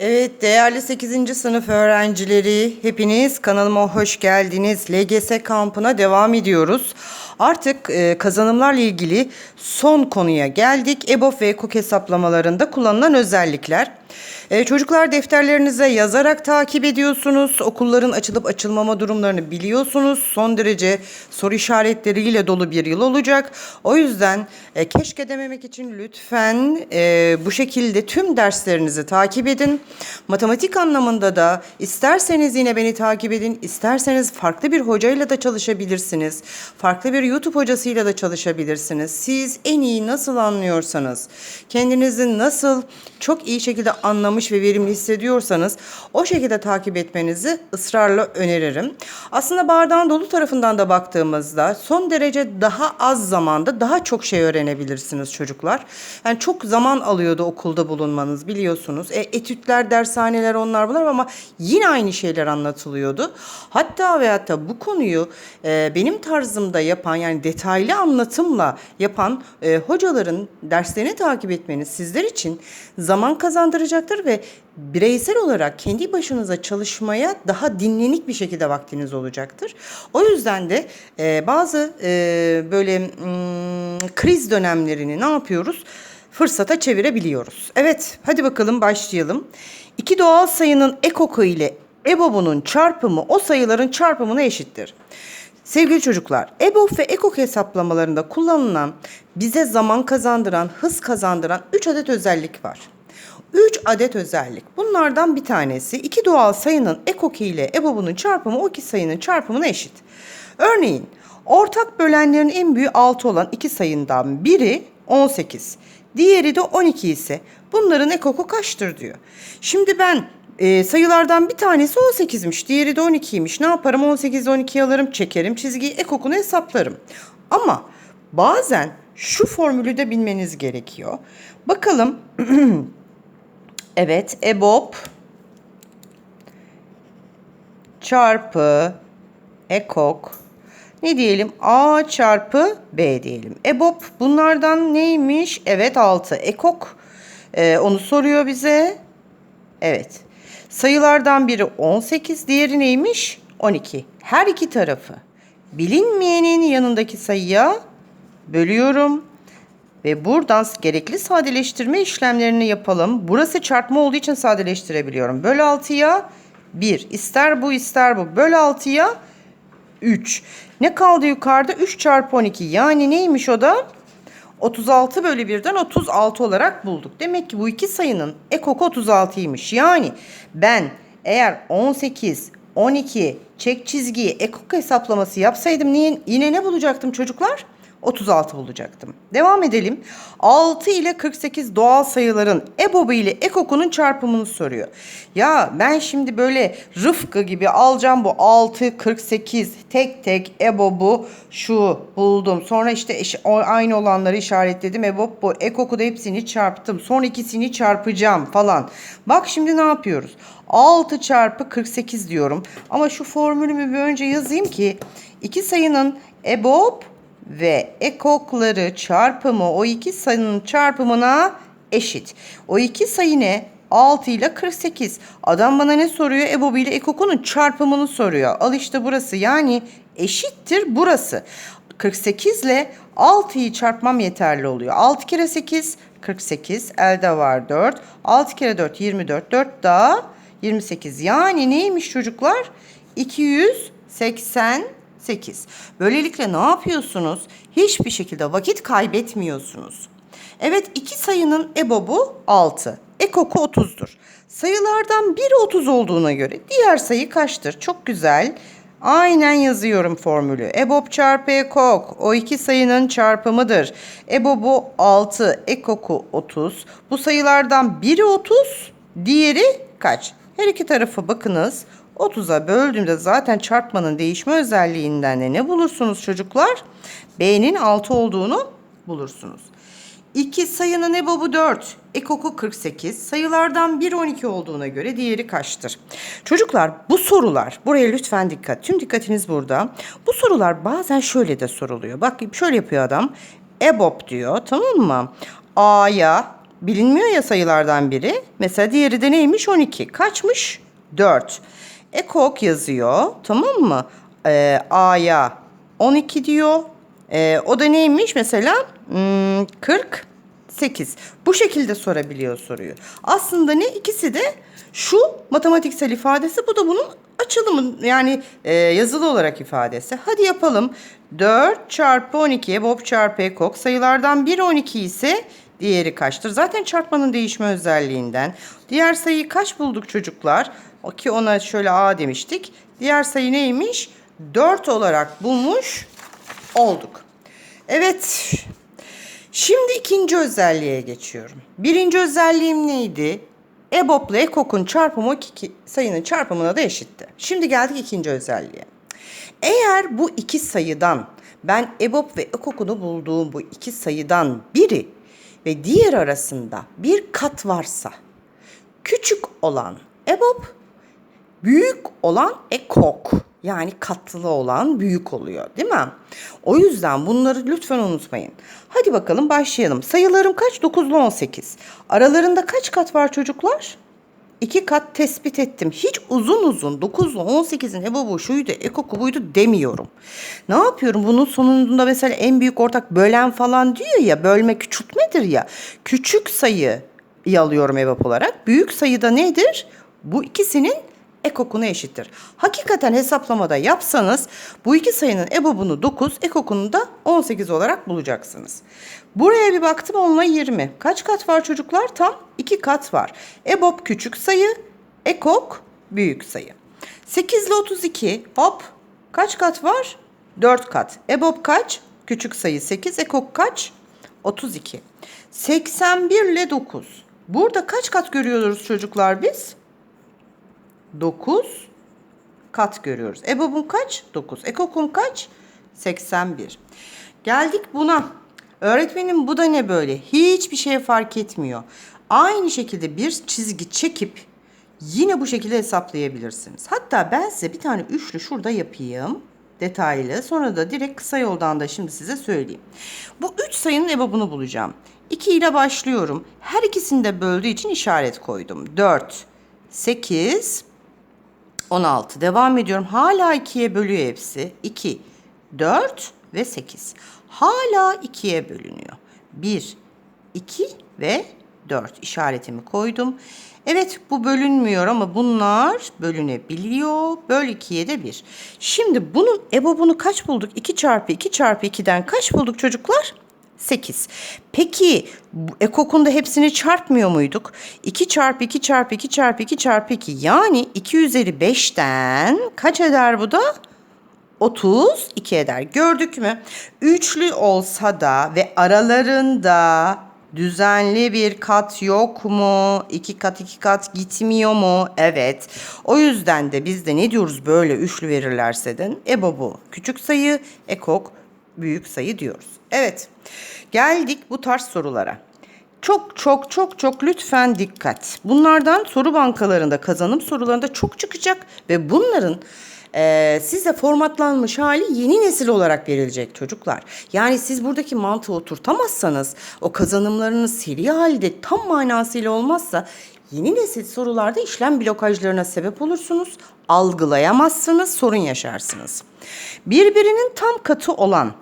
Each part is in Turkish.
Evet değerli 8. sınıf öğrencileri hepiniz kanalıma hoş geldiniz. LGS kampına devam ediyoruz. Artık e, kazanımlarla ilgili son konuya geldik. EBOB ve EKOK hesaplamalarında kullanılan özellikler. E, çocuklar defterlerinize yazarak takip ediyorsunuz. Okulların açılıp açılmama durumlarını biliyorsunuz. Son derece soru işaretleriyle dolu bir yıl olacak. O yüzden e, keşke dememek için lütfen e, bu şekilde tüm derslerinizi takip edin. Matematik anlamında da isterseniz yine beni takip edin, isterseniz farklı bir hocayla da çalışabilirsiniz. Farklı bir YouTube hocasıyla da çalışabilirsiniz. Siz en iyi nasıl anlıyorsanız, kendinizi nasıl çok iyi şekilde anlamış ve verimli hissediyorsanız o şekilde takip etmenizi ısrarla öneririm. Aslında bardağın dolu tarafından da baktığımızda son derece daha az zamanda daha çok şey öğrenebilirsiniz çocuklar. Yani çok zaman alıyordu okulda bulunmanız biliyorsunuz. E, etütler, dershaneler onlar bunlar ama yine aynı şeyler anlatılıyordu. Hatta ve hatta bu konuyu e, benim tarzımda yapan yani detaylı anlatımla yapan e, hocaların derslerini takip etmeniz sizler için zaman kazandıracaktır ve bireysel olarak kendi başınıza çalışmaya daha dinlenik bir şekilde vaktiniz olacaktır. O yüzden de e, bazı e, böyle mm, kriz dönemlerini ne yapıyoruz? Fırsata çevirebiliyoruz. Evet, hadi bakalım başlayalım. İki doğal sayının ekoku ile EBOB'unun çarpımı o sayıların çarpımına eşittir. Sevgili çocuklar, EBOB ve EKOK hesaplamalarında kullanılan bize zaman kazandıran, hız kazandıran 3 adet özellik var. 3 adet özellik. Bunlardan bir tanesi iki doğal sayının EKOK ile EBOB'unun çarpımı o iki sayının çarpımına eşit. Örneğin ortak bölenlerin en büyüğü 6 olan iki sayından biri 18. Diğeri de 12 ise bunların ekoku kaçtır diyor. Şimdi ben e, sayılardan bir tanesi 18'miş, diğeri de 12'ymiş. Ne yaparım? 18'de 12'yi alırım, çekerim çizgiyi, ekokunu hesaplarım. Ama bazen şu formülü de bilmeniz gerekiyor. Bakalım. evet, EBOB çarpı ekok ne diyelim? A çarpı B diyelim. EBOB bunlardan neymiş? Evet 6. Ekok e, onu soruyor bize. Evet. Sayılardan biri 18, diğeri neymiş? 12. Her iki tarafı bilinmeyenin yanındaki sayıya bölüyorum. Ve buradan gerekli sadeleştirme işlemlerini yapalım. Burası çarpma olduğu için sadeleştirebiliyorum. Böl 6'ya 1. İster bu ister bu. Böl 6'ya 3. Ne kaldı yukarıda? 3 çarpı 12. Yani neymiş o da? 36 bölü 1'den 36 olarak bulduk. Demek ki bu iki sayının ekoku 36'ymış. Yani ben eğer 18, 12 çek çizgiyi ekok hesaplaması yapsaydım yine ne bulacaktım çocuklar? 36 bulacaktım. Devam edelim. 6 ile 48 doğal sayıların EBOB'u ile EKOK'unun çarpımını soruyor. Ya ben şimdi böyle Rıfkı gibi alacağım bu 6, 48 tek tek EBOB'u şu buldum. Sonra işte aynı olanları işaretledim. EBOB bu. EKOK'u da hepsini çarptım. Son ikisini çarpacağım falan. Bak şimdi ne yapıyoruz? 6 çarpı 48 diyorum. Ama şu formülümü bir önce yazayım ki iki sayının EBOB ve ekokları çarpımı o iki sayının çarpımına eşit. O iki sayı ne? 6 ile 48. Adam bana ne soruyor? EBOB ile ekokunun çarpımını soruyor. Al işte burası yani eşittir burası. 48 ile 6'yı çarpmam yeterli oluyor. 6 kere 8 48 elde var 4. 6 kere 4 24 4 daha 28. Yani neymiş çocuklar? 288. Böylelikle ne yapıyorsunuz? Hiçbir şekilde vakit kaybetmiyorsunuz. Evet iki sayının EBOB'u 6. Ekoku 30'dur. Sayılardan biri 30 olduğuna göre diğer sayı kaçtır? Çok güzel. Aynen yazıyorum formülü. EBOB çarpı ekok o iki sayının çarpımıdır. EBOB'u 6, ekoku 30. Bu sayılardan biri 30, diğeri kaç? Her iki tarafı bakınız. 30'a böldüğümde zaten çarpmanın değişme özelliğinden de ne bulursunuz çocuklar? B'nin 6 olduğunu bulursunuz. 2 sayının EBOB'u 4, ekoku 48. Sayılardan biri 12 olduğuna göre diğeri kaçtır? Çocuklar bu sorular, buraya lütfen dikkat. Tüm dikkatiniz burada. Bu sorular bazen şöyle de soruluyor. Bak şöyle yapıyor adam. EBOB diyor tamam mı? A'ya bilinmiyor ya sayılardan biri. Mesela diğeri de neymiş? 12. Kaçmış? 4. Ekok yazıyor. Tamam mı? Ee, A'ya 12 diyor. Ee, o da neymiş mesela? Hmm, 48. Bu şekilde sorabiliyor soruyu. Aslında ne? İkisi de şu matematiksel ifadesi. Bu da bunun açılımı yani e, yazılı olarak ifadesi. Hadi yapalım. 4 çarpı 12 Bob çarpı Ekok sayılardan biri 12 ise diğeri kaçtır? Zaten çarpmanın değişme özelliğinden. Diğer sayıyı kaç bulduk çocuklar? O ki ona şöyle A demiştik. Diğer sayı neymiş? 4 olarak bulmuş olduk. Evet. Şimdi ikinci özelliğe geçiyorum. Birinci özelliğim neydi? EBOB ile EKOK'un çarpımı iki sayının çarpımına da eşitti. Şimdi geldik ikinci özelliğe. Eğer bu iki sayıdan ben EBOB ve EKOK'unu bulduğum bu iki sayıdan biri ve diğer arasında bir kat varsa küçük olan EBOB büyük olan ekok. Yani katlı olan büyük oluyor değil mi? O yüzden bunları lütfen unutmayın. Hadi bakalım başlayalım. Sayılarım kaç? 9 ile 18. Aralarında kaç kat var çocuklar? İki kat tespit ettim. Hiç uzun uzun 9 ile 18'in ebobu şuydu, ekoku buydu demiyorum. Ne yapıyorum? Bunun sonunda mesela en büyük ortak bölen falan diyor ya, bölme küçültmedir ya. Küçük sayıyı alıyorum ebop olarak. Büyük sayıda nedir? Bu ikisinin ekokunu eşittir. Hakikaten hesaplamada yapsanız bu iki sayının ebobunu 9, ekokunu da 18 olarak bulacaksınız. Buraya bir baktım onunla 20. Kaç kat var çocuklar? Tam 2 kat var. Ebob küçük sayı, ekok büyük sayı. 8 ile 32 hop kaç kat var? 4 kat. Ebob kaç? Küçük sayı 8, ekok kaç? 32. 81 ile 9. Burada kaç kat görüyoruz çocuklar biz? 9 kat görüyoruz. EBOB'un kaç? 9. EKOK'un kaç? 81. Geldik buna. Öğretmenim bu da ne böyle? Hiçbir şey fark etmiyor. Aynı şekilde bir çizgi çekip yine bu şekilde hesaplayabilirsiniz. Hatta ben size bir tane üçlü şurada yapayım. Detaylı. Sonra da direkt kısa yoldan da şimdi size söyleyeyim. Bu üç sayının EBOB'unu bulacağım. 2 ile başlıyorum. Her ikisini de böldüğü için işaret koydum. 4, 8, 16. Devam ediyorum. Hala 2'ye bölüyor hepsi. 2, 4 ve 8. Hala 2'ye bölünüyor. 1, 2 ve 4 işaretimi koydum. Evet bu bölünmüyor ama bunlar bölünebiliyor. Böl 2'ye de 1. Şimdi bunun ebobunu kaç bulduk? 2 çarpı 2 çarpı 2'den kaç bulduk çocuklar? 8. Peki ekokunda hepsini çarpmıyor muyduk? 2 çarpı 2 çarpı 2 çarpı 2 çarpı 2 yani 2 üzeri 5'ten kaç eder bu da? 32 eder. Gördük mü? Üçlü olsa da ve aralarında düzenli bir kat yok mu? İki kat iki kat gitmiyor mu? Evet. O yüzden de biz de ne diyoruz böyle üçlü verirlerse de EBO bu. Küçük sayı, ekok büyük sayı diyoruz. Evet. Geldik bu tarz sorulara. Çok çok çok çok lütfen dikkat. Bunlardan soru bankalarında kazanım sorularında çok çıkacak ve bunların e, size formatlanmış hali yeni nesil olarak verilecek çocuklar. Yani siz buradaki mantığı oturtamazsanız o kazanımlarınız seri halde tam manasıyla olmazsa yeni nesil sorularda işlem blokajlarına sebep olursunuz. Algılayamazsınız, sorun yaşarsınız. Birbirinin tam katı olan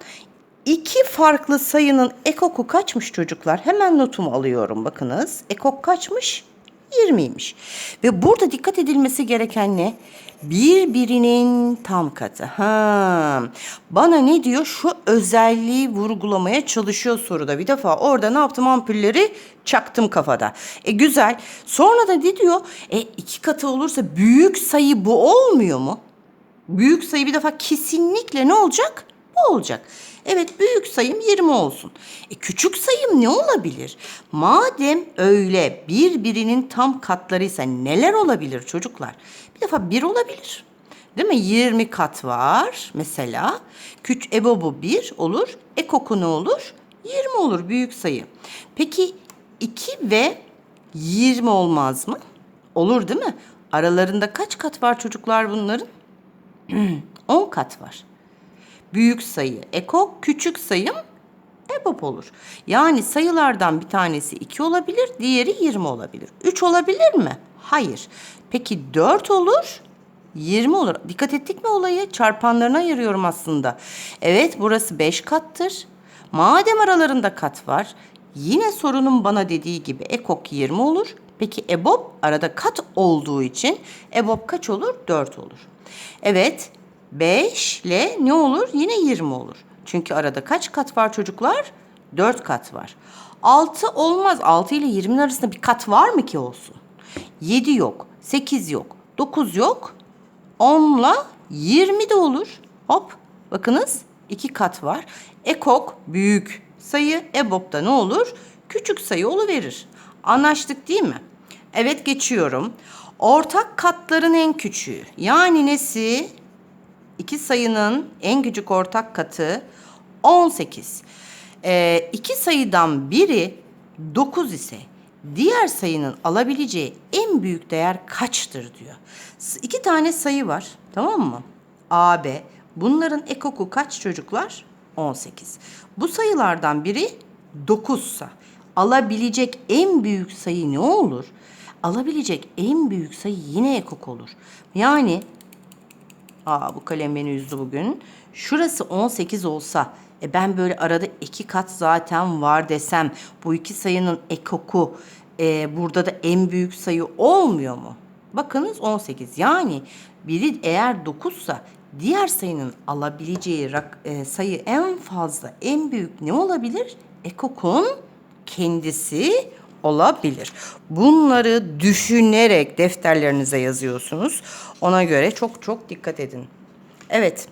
İki farklı sayının ekoku kaçmış çocuklar? Hemen notumu alıyorum bakınız. Ekok kaçmış? 20'ymiş. Ve burada dikkat edilmesi gereken ne? Birbirinin tam katı. Ha. Bana ne diyor? Şu özelliği vurgulamaya çalışıyor soruda. Bir defa orada ne yaptım? Ampulleri çaktım kafada. E güzel. Sonra da ne diyor? E iki katı olursa büyük sayı bu olmuyor mu? Büyük sayı bir defa kesinlikle ne olacak? Bu olacak. Evet büyük sayım 20 olsun. E küçük sayım ne olabilir? Madem öyle birbirinin tam katlarıysa neler olabilir çocuklar? Bir defa 1 olabilir. Değil mi? 20 kat var mesela. Küç ebobu 1 olur. Ekoku ne olur? 20 olur büyük sayı. Peki 2 ve 20 olmaz mı? Olur değil mi? Aralarında kaç kat var çocuklar bunların? 10 kat var büyük sayı ekok, küçük sayım EBOB olur. Yani sayılardan bir tanesi 2 olabilir, diğeri 20 olabilir. 3 olabilir mi? Hayır. Peki 4 olur, 20 olur. Dikkat ettik mi olayı? Çarpanlarına ayırıyorum aslında. Evet burası 5 kattır. Madem aralarında kat var, yine sorunun bana dediği gibi ekok 20 olur. Peki EBOB arada kat olduğu için EBOB kaç olur? 4 olur. Evet 5 ile ne olur? Yine 20 olur. Çünkü arada kaç kat var çocuklar? 4 kat var. 6 olmaz. 6 ile 20'nin arasında bir kat var mı ki olsun? 7 yok, 8 yok, 9 yok. 10 ile 20 de olur. Hop bakınız iki kat var. Ekok büyük sayı, EBOB da ne olur? Küçük sayı verir. Anlaştık değil mi? Evet geçiyorum. Ortak katların en küçüğü. Yani nesi? İki sayının en küçük ortak katı 18. Ee, iki sayıdan biri 9 ise diğer sayının alabileceği en büyük değer kaçtır diyor. İki tane sayı var tamam mı? A, B. Bunların ekoku kaç çocuklar? 18. Bu sayılardan biri 9 sa alabilecek en büyük sayı ne olur? Alabilecek en büyük sayı yine ekok olur. Yani Aa bu kalem beni üzdü bugün. Şurası 18 olsa e ben böyle arada iki kat zaten var desem bu iki sayının ekoku e, burada da en büyük sayı olmuyor mu? Bakınız 18 yani biri eğer 9 sa diğer sayının alabileceği rak- e, sayı en fazla en büyük ne olabilir? Ekokun kendisi olabilir. Bunları düşünerek defterlerinize yazıyorsunuz. Ona göre çok çok dikkat edin. Evet,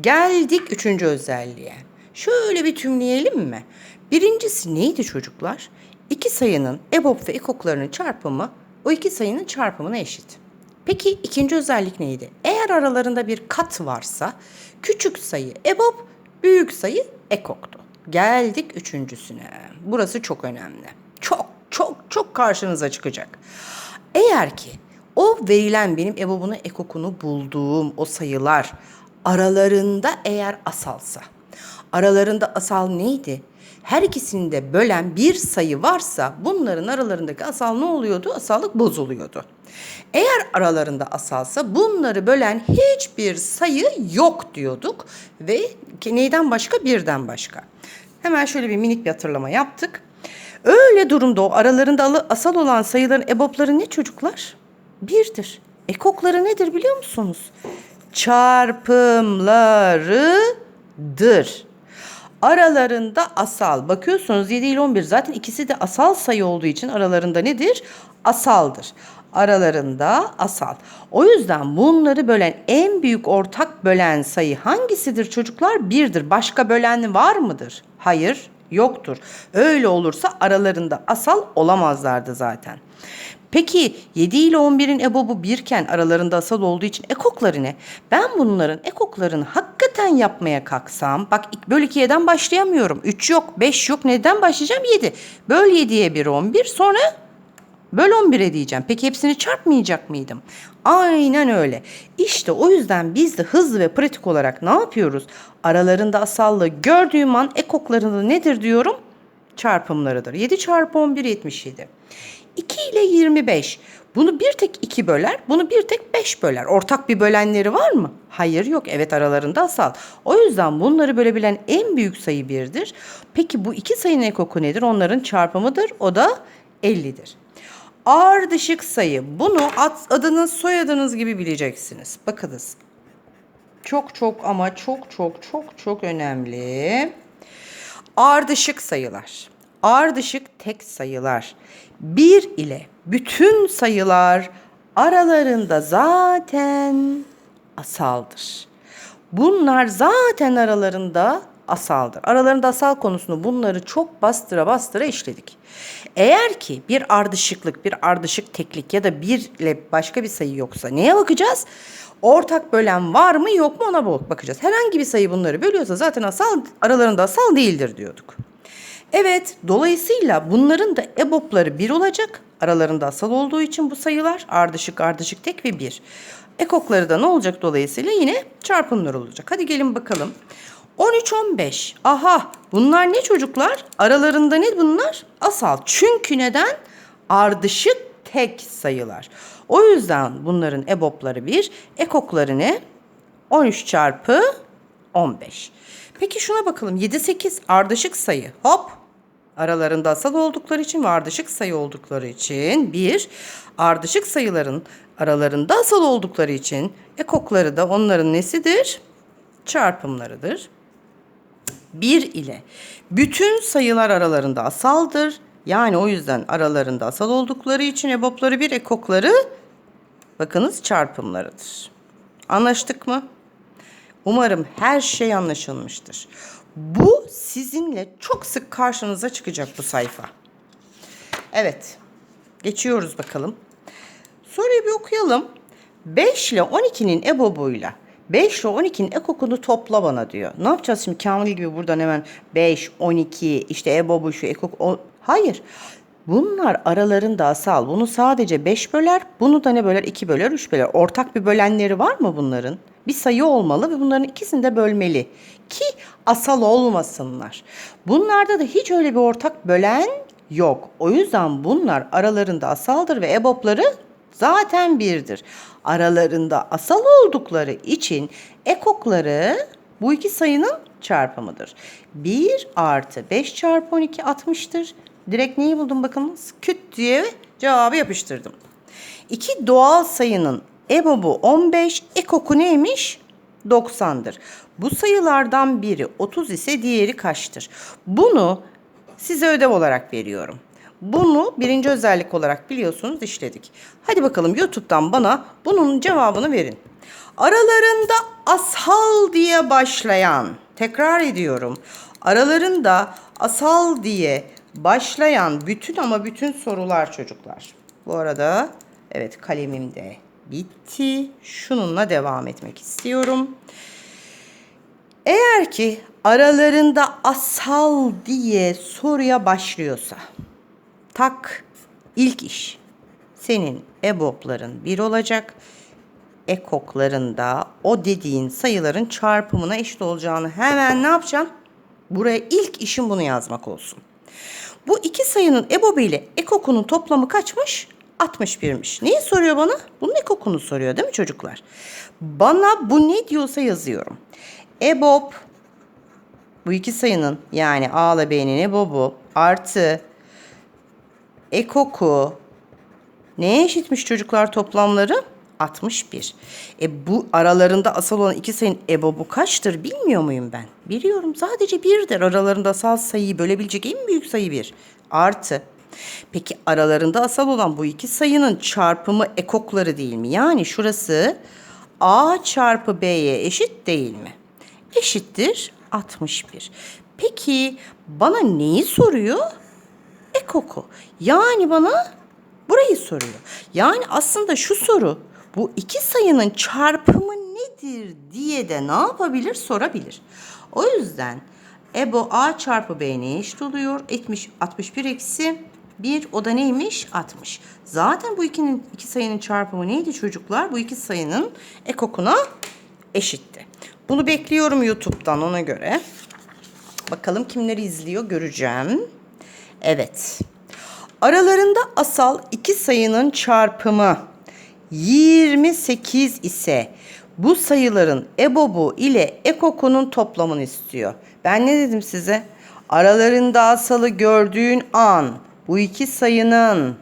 geldik üçüncü özelliğe. Şöyle bir tümleyelim mi? Birincisi neydi çocuklar? İki sayının EBOB ve ekoklarının çarpımı o iki sayının çarpımına eşit. Peki ikinci özellik neydi? Eğer aralarında bir kat varsa küçük sayı EBOB, büyük sayı ekoktu. Geldik üçüncüsüne. Burası çok önemli. Karşınıza çıkacak. Eğer ki o verilen benim EBOB'unu ekokunu bulduğum o sayılar aralarında eğer asalsa. Aralarında asal neydi? Her ikisini de bölen bir sayı varsa bunların aralarındaki asal ne oluyordu? Asallık bozuluyordu. Eğer aralarında asalsa bunları bölen hiçbir sayı yok diyorduk ve neyden başka birden başka. Hemen şöyle bir minik bir hatırlama yaptık. Öyle durumda o aralarında asal olan sayıların ebopları ne çocuklar? Birdir. Ekokları nedir biliyor musunuz? Çarpımlarıdır. Aralarında asal. Bakıyorsunuz 7 ile 11 zaten ikisi de asal sayı olduğu için aralarında nedir? Asaldır. Aralarında asal. O yüzden bunları bölen en büyük ortak bölen sayı hangisidir çocuklar? Birdir. Başka bölen var mıdır? Hayır, yoktur. Öyle olursa aralarında asal olamazlardı zaten. Peki 7 ile 11'in ebobu birken aralarında asal olduğu için ekokları ne? Ben bunların ekoklarını hakikaten yapmaya kalksam, bak böl 2'den başlayamıyorum. 3 yok, 5 yok. Neden başlayacağım? 7. Böl 7'ye 1 11 sonra böl 11'e diyeceğim. Peki hepsini çarpmayacak mıydım? Aynen öyle. İşte o yüzden biz de hızlı ve pratik olarak ne yapıyoruz? Aralarında asallığı gördüğüm an ekoklarını nedir diyorum? Çarpımlarıdır. 7 çarpı 11 77. 2 ile 25. Bunu bir tek 2 böler, bunu bir tek 5 böler. Ortak bir bölenleri var mı? Hayır yok. Evet aralarında asal. O yüzden bunları bölebilen en büyük sayı 1'dir. Peki bu iki sayının ekoku nedir? Onların çarpımıdır. O da 50'dir. Ardışık sayı. Bunu ad- adınız soyadınız gibi bileceksiniz. Bakınız. Çok çok ama çok çok çok çok önemli. Ardışık sayılar. Ardışık tek sayılar. 1 ile bütün sayılar aralarında zaten asaldır. Bunlar zaten aralarında asaldır. Aralarında asal konusunu bunları çok bastıra bastıra işledik. Eğer ki bir ardışıklık, bir ardışık teklik ya da bir başka bir sayı yoksa neye bakacağız? Ortak bölen var mı yok mu ona bak- bakacağız. Herhangi bir sayı bunları bölüyorsa zaten asal aralarında asal değildir diyorduk. Evet, dolayısıyla bunların da EBOB'ları 1 olacak. Aralarında asal olduğu için bu sayılar ardışık ardışık tek ve 1. Ekokları da ne olacak dolayısıyla yine çarpımlar olacak. Hadi gelin bakalım. 13 15. Aha bunlar ne çocuklar? Aralarında ne bunlar? Asal. Çünkü neden? Ardışık tek sayılar. O yüzden bunların ebopları 1, ekokları ne? 13 çarpı 15. Peki şuna bakalım. 7 8 ardışık sayı. Hop. Aralarında asal oldukları için ve ardışık sayı oldukları için bir ardışık sayıların aralarında asal oldukları için ekokları da onların nesidir? Çarpımlarıdır. 1 ile bütün sayılar aralarında asaldır. Yani o yüzden aralarında asal oldukları için ebopları bir ekokları bakınız çarpımlarıdır. Anlaştık mı? Umarım her şey anlaşılmıştır. Bu sizinle çok sık karşınıza çıkacak bu sayfa. Evet. Geçiyoruz bakalım. Soruyu bir okuyalım. 5 ile 12'nin ebobuyla 5 ile 12'nin ekokunu topla bana diyor. Ne yapacağız şimdi Kamil gibi buradan hemen 5, 12 işte ebobu şu ekok o... Hayır. Bunlar aralarında asal. Bunu sadece 5 böler. Bunu da ne böler? 2 böler, 3 böler. Ortak bir bölenleri var mı bunların? Bir sayı olmalı ve bunların ikisini de bölmeli. Ki asal olmasınlar. Bunlarda da hiç öyle bir ortak bölen yok. O yüzden bunlar aralarında asaldır ve ebopları zaten birdir. Aralarında asal oldukları için ekokları bu iki sayının çarpımıdır. 1 artı 5 çarpı 12 60'tır. Direkt neyi buldum bakınız? Küt diye cevabı yapıştırdım. İki doğal sayının ebobu 15, ekoku neymiş? 90'dır. Bu sayılardan biri 30 ise diğeri kaçtır? Bunu size ödev olarak veriyorum. Bunu birinci özellik olarak biliyorsunuz işledik. Hadi bakalım YouTube'dan bana bunun cevabını verin. Aralarında asal diye başlayan, tekrar ediyorum. Aralarında asal diye başlayan bütün ama bütün sorular çocuklar. Bu arada evet kalemim de bitti. Şununla devam etmek istiyorum. Eğer ki aralarında asal diye soruya başlıyorsa tak ilk iş senin ebopların bir olacak. Ekoklarında o dediğin sayıların çarpımına eşit olacağını hemen ne yapacaksın? Buraya ilk işin bunu yazmak olsun. Bu iki sayının ebobu ile ekokunun toplamı kaçmış? 61'miş. Neyi soruyor bana? Bunun ekokunu soruyor değil mi çocuklar? Bana bu ne diyorsa yazıyorum. EBOB bu iki sayının yani A ile B'nin ebobu artı ekoku neye eşitmiş çocuklar toplamları? 61. E bu aralarında asal olan iki sayının ebobu kaçtır bilmiyor muyum ben? Biliyorum sadece birdir. Aralarında asal sayıyı bölebilecek en büyük sayı bir. Artı. Peki aralarında asal olan bu iki sayının çarpımı ekokları değil mi? Yani şurası A çarpı B'ye eşit değil mi? Eşittir 61. Peki bana neyi soruyor? Ekoku. Yani bana burayı soruyor. Yani aslında şu soru bu iki sayının çarpımı nedir diye de ne yapabilir sorabilir. O yüzden EBO A çarpı B neye eşit oluyor? 70, 61 eksi 1 o da neymiş? 60. Zaten bu ikinin, iki sayının çarpımı neydi çocuklar? Bu iki sayının ekokuna eşitti. Bunu bekliyorum YouTube'dan ona göre. Bakalım kimleri izliyor göreceğim. Evet. Aralarında asal iki sayının çarpımı 28 ise bu sayıların ebobu ile ekokunun toplamını istiyor. Ben ne dedim size? Aralarında asalı gördüğün an bu iki sayının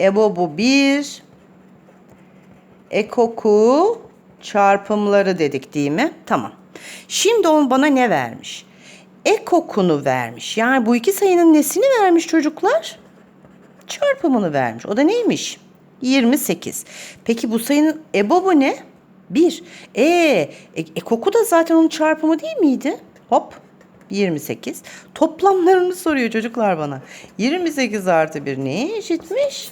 ebobu 1 ekoku çarpımları dedik değil mi? Tamam. Şimdi on bana ne vermiş? Ekokunu vermiş. Yani bu iki sayının nesini vermiş çocuklar? Çarpımını vermiş. O da neymiş? 28. Peki bu sayının ebobu ne? 1. E, e, ekoku da zaten onun çarpımı değil miydi? Hop 28. Toplamlarını soruyor çocuklar bana. 28 artı 1 neye eşitmiş?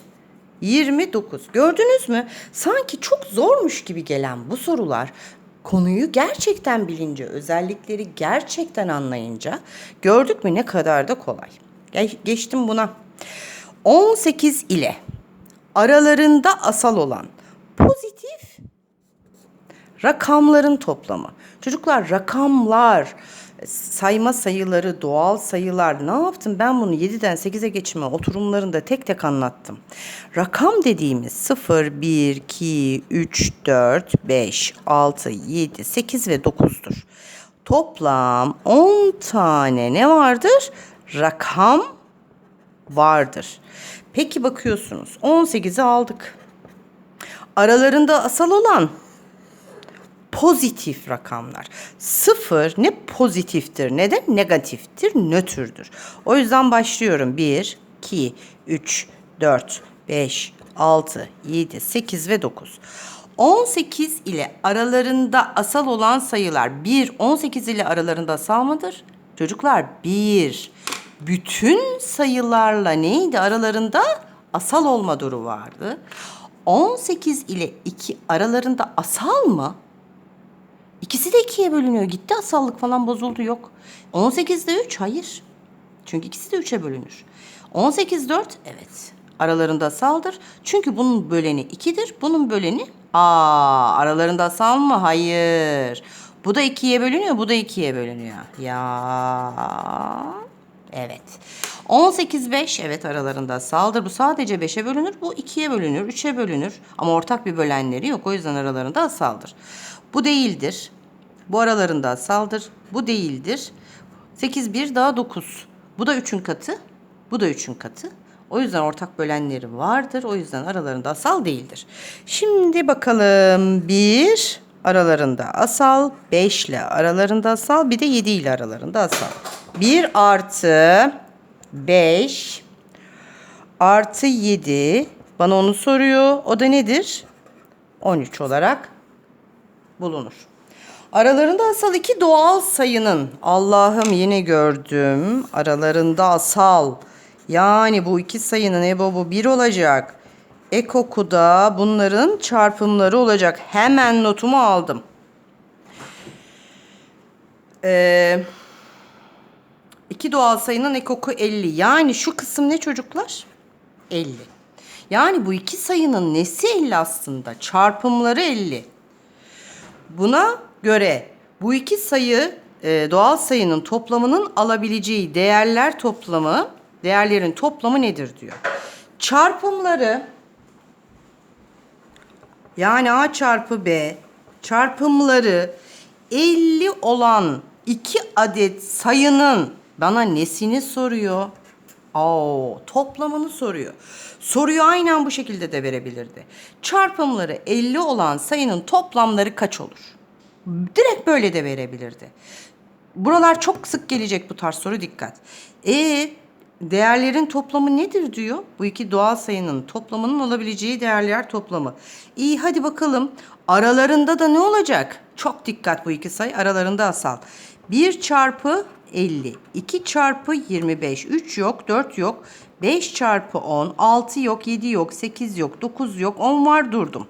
29. Gördünüz mü? Sanki çok zormuş gibi gelen bu sorular konuyu gerçekten bilince, özellikleri gerçekten anlayınca gördük mü ne kadar da kolay. Ge- Geçtim buna. 18 ile aralarında asal olan pozitif rakamların toplamı. Çocuklar rakamlar, sayma sayıları, doğal sayılar ne yaptım? Ben bunu 7'den 8'e geçme oturumlarında tek tek anlattım. Rakam dediğimiz 0, 1, 2, 3, 4, 5, 6, 7, 8 ve 9'dur. Toplam 10 tane ne vardır? Rakam vardır. Peki bakıyorsunuz 18'i aldık. Aralarında asal olan pozitif rakamlar. Sıfır ne pozitiftir ne de negatiftir, nötrdür. O yüzden başlıyorum. 1, 2, 3, 4, 5, 6, 7, 8 ve 9. 18 ile aralarında asal olan sayılar 1, 18 ile aralarında asal mıdır? Çocuklar 1. Bütün sayılarla neydi aralarında? Asal olma durumu vardı. 18 ile 2 aralarında asal mı? İkisi de ikiye bölünüyor. Gitti asallık falan bozuldu yok. 18'de 3 hayır. Çünkü ikisi de 3'e bölünür. 18 4 evet. Aralarında asaldır. Çünkü bunun böleni 2'dir. Bunun böleni aa aralarında asal mı? Hayır. Bu da 2'ye bölünüyor. Bu da 2'ye bölünüyor. Ya Evet. 18 5 evet aralarında asaldır. Bu sadece 5'e bölünür. Bu 2'ye bölünür, 3'e bölünür. Ama ortak bir bölenleri yok. O yüzden aralarında asaldır. Bu değildir. Bu aralarında asaldır. Bu değildir. 8 1 daha 9. Bu da 3'ün katı. Bu da 3'ün katı. O yüzden ortak bölenleri vardır. O yüzden aralarında asal değildir. Şimdi bakalım. 1 aralarında asal, 5 ile aralarında asal, bir de 7 ile aralarında asal. 1 artı 5 artı 7 bana onu soruyor. O da nedir? 13 olarak bulunur. Aralarında asal iki doğal sayının Allah'ım yine gördüm. Aralarında asal. Yani bu iki sayının EBOB'u bir olacak. Ekoku da bunların çarpımları olacak. Hemen notumu aldım. Ee, iki doğal sayının ekoku 50. Yani şu kısım ne çocuklar? 50. Yani bu iki sayının nesi 50 aslında? Çarpımları 50. Buna göre bu iki sayı e, doğal sayının toplamının alabileceği değerler toplamı, değerlerin toplamı nedir diyor. Çarpımları yani A çarpı B çarpımları 50 olan iki adet sayının bana nesini soruyor? Oo, toplamını soruyor. Soruyu aynen bu şekilde de verebilirdi. Çarpımları 50 olan sayının toplamları kaç olur? Direkt böyle de verebilirdi. Buralar çok sık gelecek bu tarz soru dikkat. E değerlerin toplamı nedir diyor. Bu iki doğal sayının toplamının olabileceği değerler toplamı. İyi hadi bakalım. Aralarında da ne olacak? Çok dikkat bu iki sayı aralarında asal. 1 çarpı 50, 2 çarpı 25, 3 yok, 4 yok, 5 çarpı 10, 6 yok, 7 yok, 8 yok, 9 yok, 10 var durdum.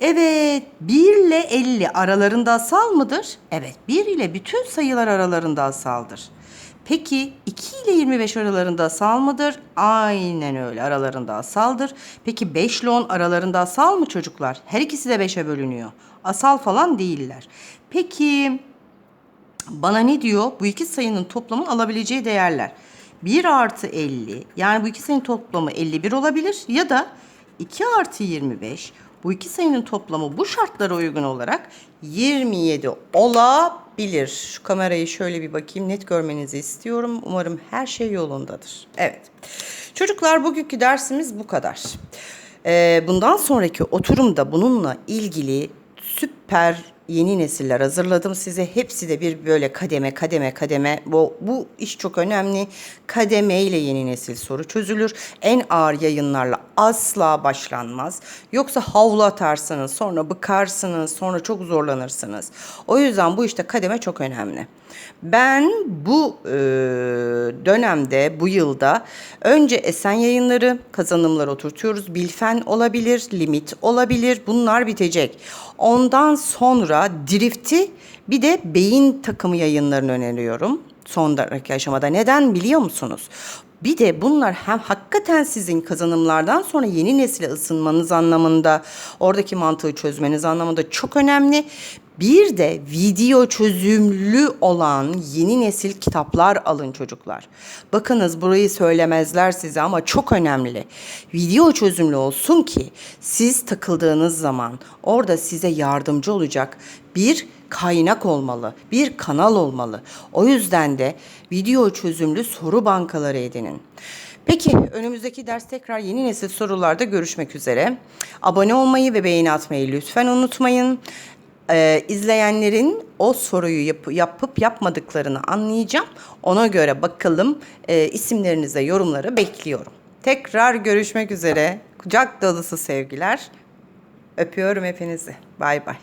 Evet, 1 ile 50 aralarında asal mıdır? Evet, 1 ile bütün sayılar aralarında asaldır. Peki 2 ile 25 aralarında asal mıdır? Aynen öyle aralarında asaldır. Peki 5 ile 10 aralarında asal mı çocuklar? Her ikisi de 5'e bölünüyor. Asal falan değiller. Peki bana ne diyor? Bu iki sayının toplamın alabileceği değerler. 1 artı 50 yani bu iki sayının toplamı 51 olabilir ya da 2 artı 25 bu iki sayının toplamı bu şartlara uygun olarak 27 olabilir. Şu kamerayı şöyle bir bakayım net görmenizi istiyorum. Umarım her şey yolundadır. Evet. Çocuklar bugünkü dersimiz bu kadar. Ee, bundan sonraki oturumda bununla ilgili süper yeni nesiller hazırladım size. Hepsi de bir böyle kademe kademe kademe. Bu, bu iş çok önemli. Kademe ile yeni nesil soru çözülür. En ağır yayınlarla asla başlanmaz. Yoksa havlu atarsınız, sonra bıkarsınız, sonra çok zorlanırsınız. O yüzden bu işte kademe çok önemli. Ben bu e, dönemde, bu yılda önce Esen yayınları kazanımları oturtuyoruz. Bilfen olabilir, limit olabilir. Bunlar bitecek. Ondan sonra drifti bir de beyin takımı yayınlarını öneriyorum. Sondaki aşamada. Neden biliyor musunuz? Bir de bunlar hem hakikaten sizin kazanımlardan sonra yeni nesile ısınmanız anlamında, oradaki mantığı çözmeniz anlamında çok önemli. Bir de video çözümlü olan yeni nesil kitaplar alın çocuklar. Bakınız burayı söylemezler size ama çok önemli. Video çözümlü olsun ki siz takıldığınız zaman orada size yardımcı olacak bir kaynak olmalı, bir kanal olmalı. O yüzden de video çözümlü soru bankaları edinin. Peki önümüzdeki ders tekrar yeni nesil sorularda görüşmek üzere. Abone olmayı ve beğeni atmayı lütfen unutmayın. Ee, izleyenlerin o soruyu yap- yapıp yapmadıklarını anlayacağım. Ona göre bakalım e, isimlerinize yorumları bekliyorum. Tekrar görüşmek üzere. Kucak dolusu sevgiler. Öpüyorum hepinizi. Bay bay.